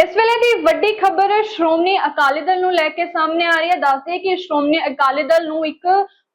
ਇਸ ਵੇਲੇ ਦੀ ਵੱਡੀ ਖਬਰ ਸ਼੍ਰੋਮਣੀ ਅਕਾਲੀ ਦਲ ਨੂੰ ਲੈ ਕੇ ਸਾਹਮਣੇ ਆ ਰਹੀ ਹੈ। ਦੱਸਦੇ ਕਿ ਸ਼੍ਰੋਮਣੀ ਅਕਾਲੀ ਦਲ ਨੂੰ ਇੱਕ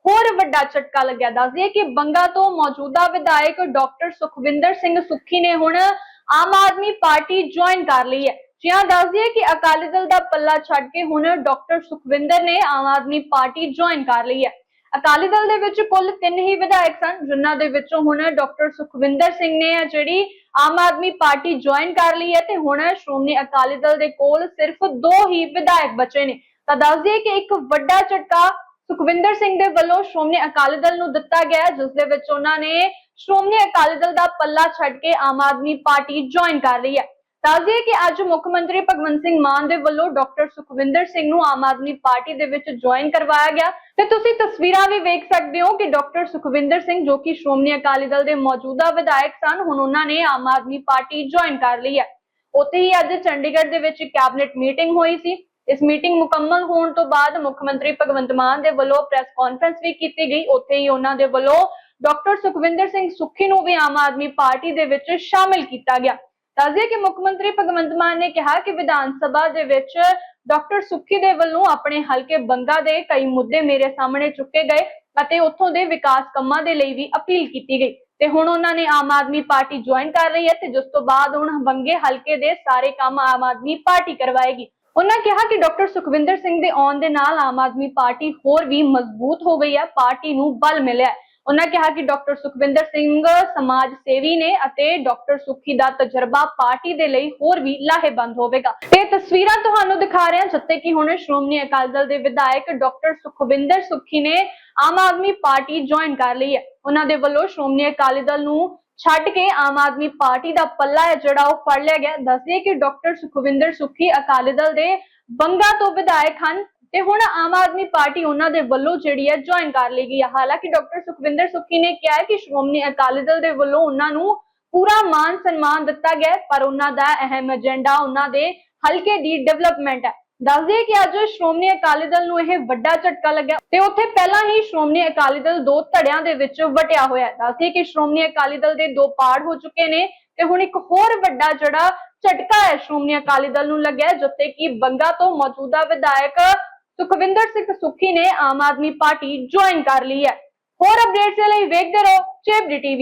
ਹੋਰ ਵੱਡਾ ਝਟਕਾ ਲੱਗਿਆ। ਦੱਸਦੇ ਕਿ ਬੰਗਾ ਤੋਂ ਮੌਜੂਦਾ ਵਿਧਾਇਕ ਡਾਕਟਰ ਸੁਖਵਿੰਦਰ ਸਿੰਘ ਸੁੱਖੀ ਨੇ ਹੁਣ ਆਮ ਆਦਮੀ ਪਾਰਟੀ ਜੁਆਇਨ ਕਰ ਲਈ ਹੈ। ਜਿਹਾਂ ਦੱਸਦੇ ਕਿ ਅਕਾਲੀ ਦਲ ਦਾ ਪੱਲਾ ਛੱਡ ਕੇ ਹੁਣ ਡਾਕਟਰ ਸੁਖਵਿੰਦਰ ਨੇ ਆਮ ਆਦਮੀ ਪਾਰਟੀ ਜੁਆਇਨ ਕਰ ਲਈ ਹੈ। ਅਕਾਲੀ ਦਲ ਦੇ ਵਿੱਚ ਕੁੱਲ ਤਿੰਨ ਹੀ ਵਿਧਾਇਕ ਸਨ ਜਿਨ੍ਹਾਂ ਦੇ ਵਿੱਚੋਂ ਹੁਣ ਡਾਕਟਰ ਸੁਖਵਿੰਦਰ ਸਿੰਘ ਨੇ ਆ ਜਿਹੜੀ ਆਮ ਆਦਮੀ ਪਾਰਟੀ ਜੁਆਇਨ ਕਰ ਲਈ ਹੈ ਤੇ ਹੁਣ ਸ਼੍ਰੋਮਣੀ ਅਕਾਲੀ ਦਲ ਦੇ ਕੋਲ ਸਿਰਫ ਦੋ ਹੀ ਵਿਧਾਇਕ ਬਚੇ ਨੇ। ਤਾਂ ਦੱਸ ਦਈਏ ਕਿ ਇੱਕ ਵੱਡਾ ਝਟਕਾ ਸੁਖਵਿੰਦਰ ਸਿੰਘ ਦੇ ਵੱਲੋਂ ਸ਼੍ਰੋਮਣੀ ਅਕਾਲੀ ਦਲ ਨੂੰ ਦਿੱਤਾ ਗਿਆ ਹੈ, ਜਿਸ ਦੇ ਵਿੱਚ ਉਹਨਾਂ ਨੇ ਸ਼੍ਰੋਮਣੀ ਅਕਾਲੀ ਦਲ ਦਾ ਪੱਲਾ ਛੱਡ ਕੇ ਆਮ ਆਦਮੀ ਪਾਰਟੀ ਜੁਆਇਨ ਕਰ ਲਈ ਹੈ। ਦੱਸ ਹੈ ਕਿ ਅੱਜ ਮੁੱਖ ਮੰਤਰੀ ਭਗਵੰਤ ਸਿੰਘ ਮਾਨ ਦੇ ਵੱਲੋਂ ਡਾਕਟਰ ਸੁਖਵਿੰਦਰ ਸਿੰਘ ਨੂੰ ਆਮ ਆਦਮੀ ਪਾਰਟੀ ਦੇ ਵਿੱਚ ਜੁਆਇਨ ਕਰਵਾਇਆ ਗਿਆ। ਤੇ ਤੁਸੀਂ ਤਸਵੀਰਾਂ ਵੀ ਵੇਖ ਸਕਦੇ ਹੋ ਕਿ ਡਾਕਟਰ ਸੁਖਵਿੰਦਰ ਸਿੰਘ ਜੋ ਕਿ ਸ਼੍ਰੋਮਣੀ ਅਕਾਲੀ ਦਲ ਦੇ ਮੌਜੂਦਾ ਵਿਧਾਇਕ ਸਨ, ਹੁਣ ਉਹਨਾਂ ਨੇ ਆਮ ਆਦਮੀ ਪਾਰਟੀ ਜੁਆਇਨ ਕਰ ਲਈ ਹੈ। ਉੱਥੇ ਹੀ ਅੱਜ ਚੰਡੀਗੜ੍ਹ ਦੇ ਵਿੱਚ ਕੈਬਨਿਟ ਮੀਟਿੰਗ ਹੋਈ ਸੀ। ਇਸ ਮੀਟਿੰਗ ਮੁਕੰਮਲ ਹੋਣ ਤੋਂ ਬਾਅਦ ਮੁੱਖ ਮੰਤਰੀ ਭਗਵੰਤ ਮਾਨ ਦੇ ਵੱਲੋਂ ਪ੍ਰੈਸ ਕਾਨਫਰੰਸ ਵੀ ਕੀਤੀ ਗਈ। ਉੱਥੇ ਹੀ ਉਹਨਾਂ ਦੇ ਵੱਲੋਂ ਡਾਕਟਰ ਸੁਖਵਿੰਦਰ ਸਿੰਘ ਸੁੱਖੀ ਨੂੰ ਵੀ ਆਮ ਆਦਮੀ ਪਾਰਟੀ ਦੇ ਵਿੱਚ ਸ਼ਾਮਿਲ ਕੀਤਾ ਗਿਆ। ਦੱਸਦੇ ਕਿ ਮੁੱਖ ਮੰਤਰੀ ਭਗਵੰਤ ਮਾਨ ਨੇ ਕਿਹਾ ਕਿ ਵਿਧਾਨ ਸਭਾ ਦੇ ਵਿੱਚ ਡਾਕਟਰ ਸੁੱਖੀ ਦੇ ਵੱਲੋਂ ਆਪਣੇ ਹਲਕੇ ਬੰਗਾ ਦੇ ਕਈ ਮੁੱਦੇ ਮੇਰੇ ਸਾਹਮਣੇ ਚੁੱਕੇ ਗਏ ਅਤੇ ਉੱਥੋਂ ਦੇ ਵਿਕਾਸ ਕੰਮਾਂ ਦੇ ਲਈ ਵੀ ਅਪੀਲ ਕੀਤੀ ਗਈ ਤੇ ਹੁਣ ਉਹਨਾਂ ਨੇ ਆਮ ਆਦਮੀ ਪਾਰਟੀ ਜੁਆਇਨ ਕਰ ਰਹੀ ਹੈ ਤੇ ਜਿਸ ਤੋਂ ਬਾਅਦ ਹੁਣ ਬੰਗੇ ਹਲਕੇ ਦੇ ਸਾਰੇ ਕੰਮ ਆਮ ਆਦਮੀ ਪਾਰਟੀ ਕਰਵਾਏਗੀ ਉਹਨਾਂ ਕਿਹਾ ਕਿ ਡਾਕਟਰ ਸੁਖਵਿੰਦਰ ਸਿੰਘ ਦੇ ਆਉਣ ਦੇ ਨਾਲ ਆਮ ਆਦਮੀ ਪਾਰਟੀ ਹੋਰ ਵੀ ਮਜ਼ਬੂਤ ਹੋ ਗਈ ਹੈ, ਪਾਰਟੀ ਨੂੰ ਬਲ ਮਿਲਿਆ ਹੈ। ਉਹਨਾਂ ਕਿਹਾ ਕਿ ਡਾਕਟਰ ਸੁਖਵਿੰਦਰ ਸਿੰਘ ਸਮਾਜ ਸੇਵੀ ਨੇ ਅਤੇ ਡਾਕਟਰ ਸੁਖੀ ਦਾ ਤਜਰਬਾ ਪਾਰਟੀ ਦੇ ਲਈ ਹੋਰ ਵੀ ਲਾਹੇਵੰਦ ਹੋਵੇਗਾ। ਤੇ ਇਹ ਤਸਵੀਰਾਂ ਤੁਹਾਨੂੰ ਦਿਖਾ ਰਹੇ ਹਾਂ, ਜਿੱਥੇ ਕਿ ਹੁਣ ਸ਼੍ਰੋਮਣੀ ਅਕਾਲੀ ਦਲ ਦੇ ਵਿਧਾਇਕ ਡਾਕਟਰ ਸੁਖਵਿੰਦਰ ਸੁਖੀ ਨੇ ਆਮ ਆਦਮੀ ਪਾਰਟੀ ਜੁਆਇਨ ਕਰ ਲਈ ਹੈ। ਉਹਨਾਂ ਦੇ ਵੱਲੋਂ ਸ਼੍ਰੋਮਣੀ ਅਕਾਲੀ ਦਲ ਨੂੰ ਛੱਡ ਕੇ ਆਮ ਆਦਮੀ ਪਾਰਟੀ ਦਾ ਪੱਲਾ ਹੈ, ਜਿਹੜਾ ਉਹ ਫੜ ਲਿਆ ਗਿਆ। ਦੱਸਦੇ ਕਿ ਡਾਕਟਰ ਸੁਖਵਿੰਦਰ ਸੁਖੀ ਅਕਾਲੀ ਦਲ ਦੇ ਬੰਗਾ ਤੋਂ ਵਿਧਾਇਕ ਹਨ। ਤੇ ਹੁਣ ਆਮ ਆਦਮੀ ਪਾਰਟੀ ਉਹਨਾਂ ਦੇ ਵੱਲੋਂ ਜਿਹੜੀ ਹੈ ਜੁਆਇਨ ਕਰ ਲਈ ਗਈ ਹੈ ਹਾਲਾਂਕਿ ਡਾਕਟਰ ਸੁਖਵਿੰਦਰ ਸੁੱਖੀ ਨੇ ਕਿਹਾ ਹੈ ਕਿ ਸ਼੍ਰੋਮਣੀ ਅਕਾਲੀ ਦਲ ਦੇ ਵੱਲੋਂ ਉਹਨਾਂ ਨੂੰ ਪੂਰਾ ਮਾਨ ਸਨਮਾਨ ਦਿੱਤਾ ਗਿਆ ਪਰ ਉਹਨਾਂ ਦਾ ਅਹਿਮ ਏਜੰਡਾ ਉਹਨਾਂ ਦੇ ਹਲਕੇ ਦੀ ਡਿਵੈਲਪਮੈਂਟ ਹੈ। ਦੱਸਦੇ ਕਿ ਅੱਜ ਸ਼੍ਰੋਮਣੀ ਅਕਾਲੀ ਦਲ ਨੂੰ ਇਹ ਵੱਡਾ ਝਟਕਾ ਲੱਗਿਆ ਤੇ ਉੱਥੇ ਪਹਿਲਾਂ ਹੀ ਸ਼੍ਰੋਮਣੀ ਅਕਾਲੀ ਦਲ ਦੋ ਧੜਿਆਂ ਦੇ ਵਿੱਚ ਵਟਿਆ ਹੋਇਆ ਹੈ। ਦੱਸਦੇ ਕਿ ਸ਼੍ਰੋਮਣੀ ਅਕਾਲੀ ਦਲ ਦੇ ਦੋ ਪਾੜ ਹੋ ਚੁੱਕੇ ਨੇ ਤੇ ਹੁਣ ਇੱਕ ਹੋਰ ਵੱਡਾ ਜਿਹੜਾ ਝਟਕਾ ਹੈ ਸ਼੍ਰੋਮਣੀ ਅਕਾਲੀ ਦਲ ਨੂੰ ਲੱਗਿਆ, ਜਿੱਥੇ ਕਿ ਬੰਗਾ ਤੋਂ ਮੌਜੂਦਾ ਵਿਧਾਇਕ ਸੁਖਵਿੰਦਰ ਸਿੰਘ ਸੁੱਖੀ ਨੇ ਆਮ ਆਦਮੀ ਪਾਰਟੀ ਜੁਆਇਨ ਕਰ ਲਈ ਹੈ। ਹੋਰ ਅਪਡੇਟਸ ਲਈ ਵੇਖਦੇ ਰਹੋ ਚੇਬਡੀ ਟੀਵੀ